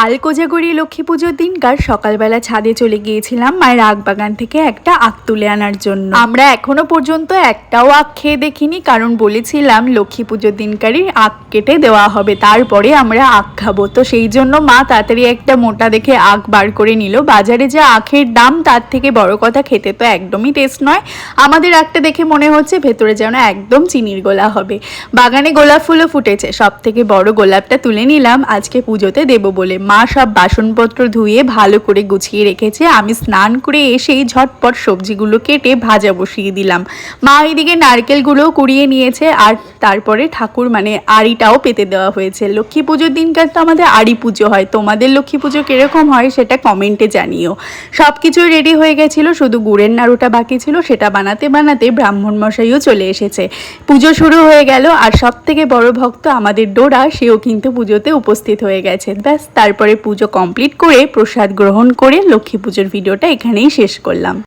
কাল কোজাগরি লক্ষ্মী পুজোর দিনকার সকালবেলা ছাদে চলে গিয়েছিলাম মায়ের আখ বাগান থেকে একটা আখ তুলে আনার জন্য। আমরা এখনও পর্যন্ত একটাও আখ খেয়ে দেখিনি, কারণ বলেছিলাম লক্ষ্মী পুজোর দিনকারই আখ কেটে দেওয়া হবে, তারপরে আমরা আখ খাব। তো সেই জন্য মা তাড়াতাড়ি একটা মোটা দেখে আখ বার করে নিল। বাজারে যে আখের দাম, তার থেকে বড় কথা খেতে তো একদমই টেস্ট নয়। আমাদের আখটা দেখে মনে হচ্ছে ভেতরে যেন একদম চিনির গোলা হবে। বাগানে গোলাপ ফুলও ফুটেছে। সব থেকে বড় গোলাপটা তুলে নিলাম, আজকে পুজোতে দেবো বলে। মা সব বাসনপত্র ধুয়ে ভালো করে গুছিয়ে রেখেছে। আমি স্নান করে এসেই ঝটপট সবজিগুলো কেটে ভাজা বসিয়ে দিলাম। মা এদিকে নারকেলগুলোও কুড়িয়ে নিয়েছে আর তারপরে ঠাকুর মানে আড়িটাও পেতে দেওয়া হয়েছে। লক্ষ্মী পুজোর দিনকার তো আমাদের আড়ি পুজো হয়। তোমাদের লক্ষ্মী পুজো কীরকম হয় সেটা কমেন্টে জানিও। সব কিছুই রেডি হয়ে গেছিল, শুধু গুড়ের নাড়ুটা বাকি ছিল, সেটা বানাতে বানাতে ব্রাহ্মণ মশাইও চলে এসেছে। পুজো শুরু হয়ে গেল আর সব থেকে বড় ভক্ত আমাদের ডোরা, সেও কিন্তু পুজোতে উপস্থিত হয়ে গেছে। ব্যাস, তারপরে পুজো কমপ্লিট করে প্রসাদ গ্রহণ করে লক্ষ্মী পুজোর ভিডিওটা এখানেই শেষ করলাম।